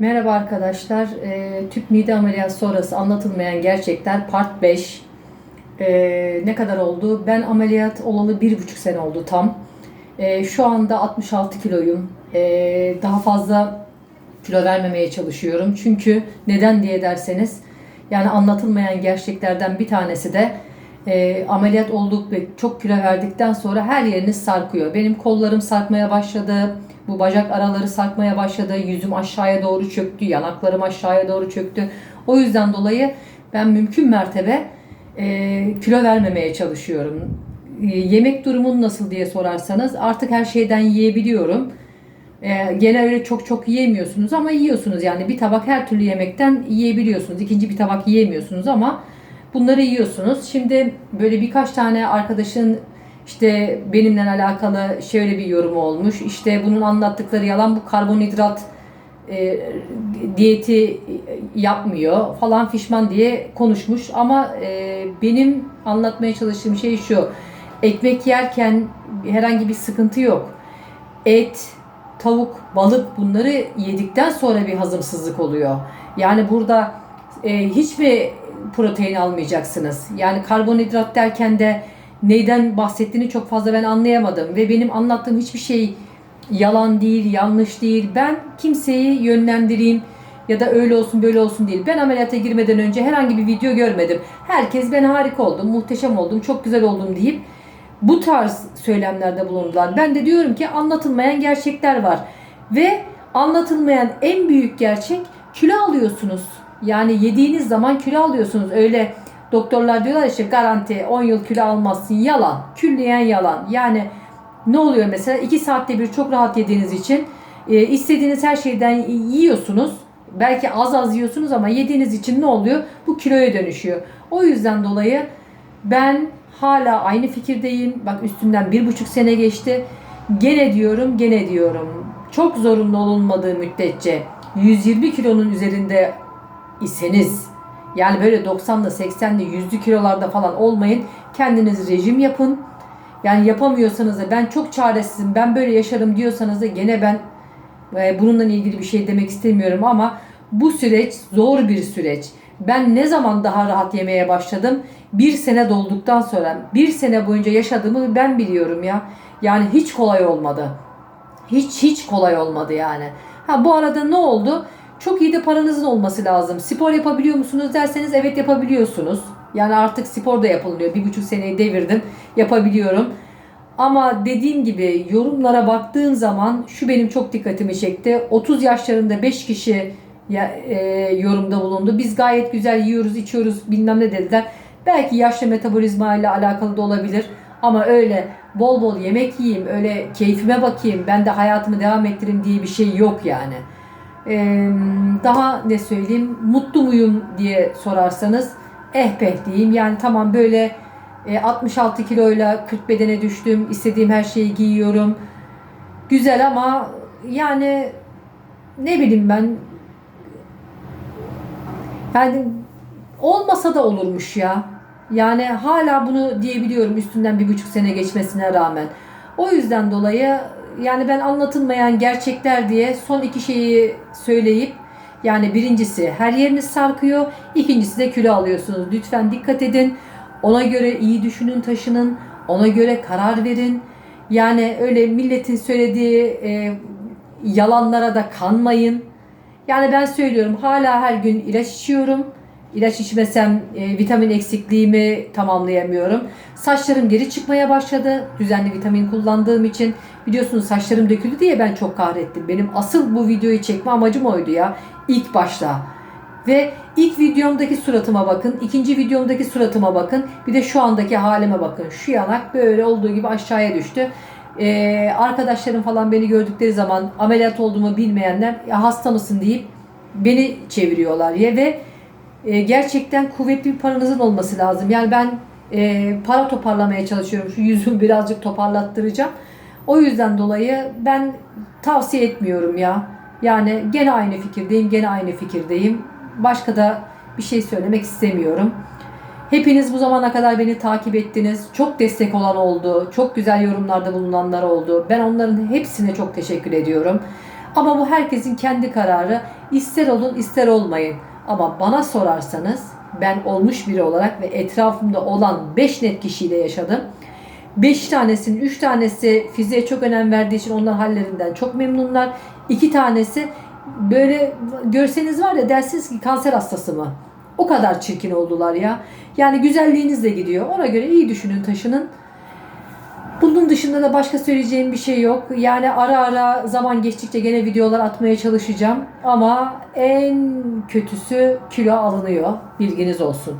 Merhaba arkadaşlar. E, tüp mide ameliyatı sonrası anlatılmayan gerçekler part 5. E, ne kadar oldu? Ben ameliyat olalı bir buçuk sene oldu tam. E, şu anda 66 kiloyum. E, daha fazla kilo vermemeye çalışıyorum. Çünkü neden diye derseniz yani anlatılmayan gerçeklerden bir tanesi de e, ameliyat olduk ve çok kilo verdikten sonra her yeriniz sarkıyor. Benim kollarım sarkmaya başladı. Bu bacak araları sarkmaya başladı. Yüzüm aşağıya doğru çöktü. Yanaklarım aşağıya doğru çöktü. O yüzden dolayı ben mümkün mertebe e, kilo vermemeye çalışıyorum. E, yemek durumun nasıl diye sorarsanız artık her şeyden yiyebiliyorum. E, gene öyle çok çok yiyemiyorsunuz ama yiyorsunuz yani bir tabak her türlü yemekten yiyebiliyorsunuz. İkinci bir tabak yiyemiyorsunuz ama bunları yiyorsunuz. Şimdi böyle birkaç tane arkadaşın işte benimle alakalı şöyle bir yorumu olmuş. İşte bunun anlattıkları yalan bu karbonhidrat e, diyeti yapmıyor falan fişman diye konuşmuş. Ama e, benim anlatmaya çalıştığım şey şu. Ekmek yerken herhangi bir sıkıntı yok. Et, tavuk, balık bunları yedikten sonra bir hazımsızlık oluyor. Yani burada e, hiçbir protein almayacaksınız. Yani karbonhidrat derken de neyden bahsettiğini çok fazla ben anlayamadım ve benim anlattığım hiçbir şey yalan değil, yanlış değil. Ben kimseyi yönlendireyim ya da öyle olsun böyle olsun değil. Ben ameliyata girmeden önce herhangi bir video görmedim. Herkes ben harika oldum, muhteşem oldum, çok güzel oldum deyip bu tarz söylemlerde bulundular. Ben de diyorum ki anlatılmayan gerçekler var. Ve anlatılmayan en büyük gerçek kilo alıyorsunuz. Yani yediğiniz zaman kilo alıyorsunuz. Öyle doktorlar diyorlar işte garanti 10 yıl kilo almazsın. Yalan. Külliyen yalan. Yani ne oluyor mesela 2 saatte bir çok rahat yediğiniz için e, istediğiniz her şeyden yiyorsunuz. Belki az az yiyorsunuz ama yediğiniz için ne oluyor? Bu kiloya dönüşüyor. O yüzden dolayı ben hala aynı fikirdeyim. Bak üstünden bir buçuk sene geçti. Gene diyorum, gene diyorum. Çok zorunlu olunmadığı müddetçe 120 kilonun üzerinde iseniz yani böyle 90'lı 80'li 100'lü kilolarda falan olmayın. Kendiniz rejim yapın. Yani yapamıyorsanız da ben çok çaresizim ben böyle yaşarım diyorsanız da gene ben e, bununla ilgili bir şey demek istemiyorum ama bu süreç zor bir süreç. Ben ne zaman daha rahat yemeye başladım? Bir sene dolduktan sonra bir sene boyunca yaşadığımı ben biliyorum ya. Yani hiç kolay olmadı. Hiç hiç kolay olmadı yani. Ha bu arada ne oldu? Çok iyi de paranızın olması lazım. Spor yapabiliyor musunuz derseniz evet yapabiliyorsunuz. Yani artık spor da yapılıyor. Bir buçuk seneyi devirdim. Yapabiliyorum. Ama dediğim gibi yorumlara baktığın zaman şu benim çok dikkatimi çekti. 30 yaşlarında 5 kişi ya, e, yorumda bulundu. Biz gayet güzel yiyoruz, içiyoruz bilmem ne dediler. Belki yaşlı metabolizma ile alakalı da olabilir. Ama öyle bol bol yemek yiyeyim, öyle keyfime bakayım, ben de hayatımı devam ettireyim diye bir şey yok yani. Ee, daha ne söyleyeyim, mutlu muyum diye sorarsanız eh peh diyeyim. Yani tamam böyle e, 66 kiloyla 40 bedene düştüm, istediğim her şeyi giyiyorum. Güzel ama yani ne bileyim ben yani olmasa da olurmuş ya. Yani hala bunu diyebiliyorum üstünden bir buçuk sene geçmesine rağmen. O yüzden dolayı yani ben anlatılmayan gerçekler diye son iki şeyi söyleyip yani birincisi her yeriniz sarkıyor. ikincisi de kilo alıyorsunuz. Lütfen dikkat edin. Ona göre iyi düşünün taşının. Ona göre karar verin. Yani öyle milletin söylediği e, yalanlara da kanmayın. Yani ben söylüyorum hala her gün ilaç içiyorum. İlaç içmesem e, vitamin eksikliğimi tamamlayamıyorum. Saçlarım geri çıkmaya başladı. Düzenli vitamin kullandığım için. Biliyorsunuz saçlarım döküldü diye ben çok kahrettim. Benim asıl bu videoyu çekme amacım oydu ya. İlk başta. Ve ilk videomdaki suratıma bakın. ikinci videomdaki suratıma bakın. Bir de şu andaki halime bakın. Şu yanak böyle olduğu gibi aşağıya düştü. Ee, arkadaşlarım falan beni gördükleri zaman ameliyat olduğumu bilmeyenler ya hasta mısın deyip beni çeviriyorlar ya ve e, gerçekten kuvvetli bir paranızın olması lazım. Yani ben e, para toparlamaya çalışıyorum. Şu yüzümü birazcık toparlattıracağım. O yüzden dolayı ben tavsiye etmiyorum ya. Yani gene aynı fikirdeyim, gene aynı fikirdeyim. Başka da bir şey söylemek istemiyorum. Hepiniz bu zamana kadar beni takip ettiniz. Çok destek olan oldu. Çok güzel yorumlarda bulunanlar oldu. Ben onların hepsine çok teşekkür ediyorum. Ama bu herkesin kendi kararı. İster olun ister olmayın. Ama bana sorarsanız ben olmuş biri olarak ve etrafımda olan 5 net kişiyle yaşadım. 5 tanesinin 3 tanesi fiziğe çok önem verdiği için onların hallerinden çok memnunlar. 2 tanesi böyle görseniz var ya dersiniz ki kanser hastası mı? O kadar çirkin oldular ya. Yani güzelliğiniz de gidiyor. Ona göre iyi düşünün taşının. Bunun dışında da başka söyleyeceğim bir şey yok. Yani ara ara zaman geçtikçe gene videolar atmaya çalışacağım. Ama en kötüsü kilo alınıyor. Bilginiz olsun.